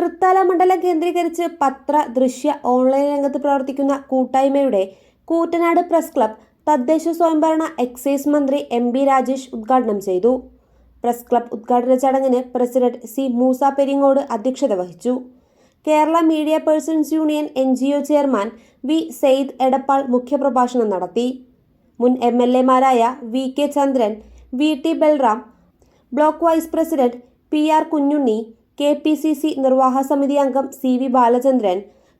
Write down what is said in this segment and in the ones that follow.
തൃത്താല മണ്ഡലം കേന്ദ്രീകരിച്ച് പത്ര ദൃശ്യ ഓൺലൈൻ രംഗത്ത് പ്രവർത്തിക്കുന്ന കൂട്ടായ്മയുടെ കൂറ്റനാട് പ്രസ് ക്ലബ് തദ്ദേശ സ്വയംഭരണ എക്സൈസ് മന്ത്രി എം ബി രാജേഷ് ഉദ്ഘാടനം ചെയ്തു. പ്രസ് ക്ലബ് ഉദ്ഘാടന ചടങ്ങിന് പ്രസിഡന്റ് സി മൂസ പെരിങ്ങോട് അധ്യക്ഷത വഹിച്ചു. Kerala media persons union N G O chairman V Syed Edappal മുഖ്യപ്രഭാഷണം നടത്തി. മുൻ M L എമാരായ V K Chandran V T Balram block vice president P R Kunhunni K P C C നിർവാഹക സമിതി അംഗം C V Balachandran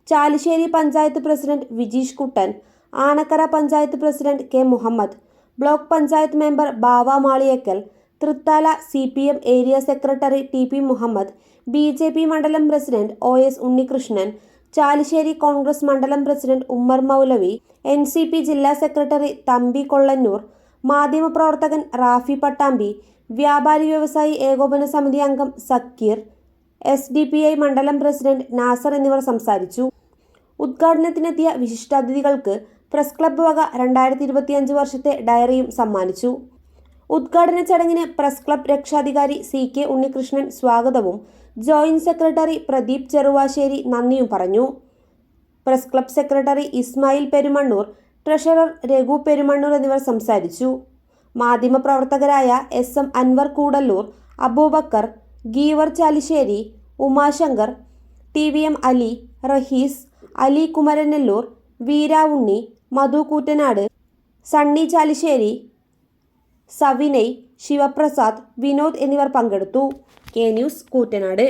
Chalissery panchayat president Vijeesh Kuttan Anakkara panchayat president K Muhammad block panchayat member Bava Maliyakkal Thrithala C P M area secretary T P Muhammad B J P മണ്ഡലം president O S Unnikrishnan Chalissery Congress മണ്ഡലം president Ummer Maulavi N C P ജില്ലാ secretary Thampi Kollannur മാധ്യമപ്രവർത്തകൻ റാഫി പട്ടാമ്പി വ്യാപാരി വ്യവസായി ഏകോപന സമിതി അംഗം Sakkir S D P I മണ്ഡലം പ്രസിഡന്റ് നാസർ എന്നിവർ സംസാരിച്ചു. ഉദ്ഘാടനത്തിനെത്തിയ വിശിഷ്ടാതിഥികൾക്ക് പ്രസ് ക്ലബ്ബ് വക രണ്ടായിരത്തി ഇരുപത്തിയഞ്ച് വർഷത്തെ ഡയറിയും സമ്മാനിച്ചു. ഉദ്ഘാടന ചടങ്ങിന് പ്രസ് ക്ലബ് രക്ഷാധികാരി സി കെ ഉണ്ണികൃഷ്ണൻ സ്വാഗതവും ജോയിന്റ് സെക്രട്ടറി പ്രദീപ് ചെറുവാശ്ശേരി നന്ദിയും പറഞ്ഞു. Press club secretary Ismail Perumannur treasurer Raghu Perumannur എന്നിവർ സംസാരിച്ചു. മാധ്യമപ്രവർത്തകരായ S M Anwar Koodallur Abubakar Geevar Chalissery Umashankar T V M Ali Rahees Ali Kumaranellur Veeravunni Madhu Koottanad Sunny Chalissery Savinay Sivaprasad Vinod എന്നിവർ പങ്കെടുത്തു. K news Koottanad.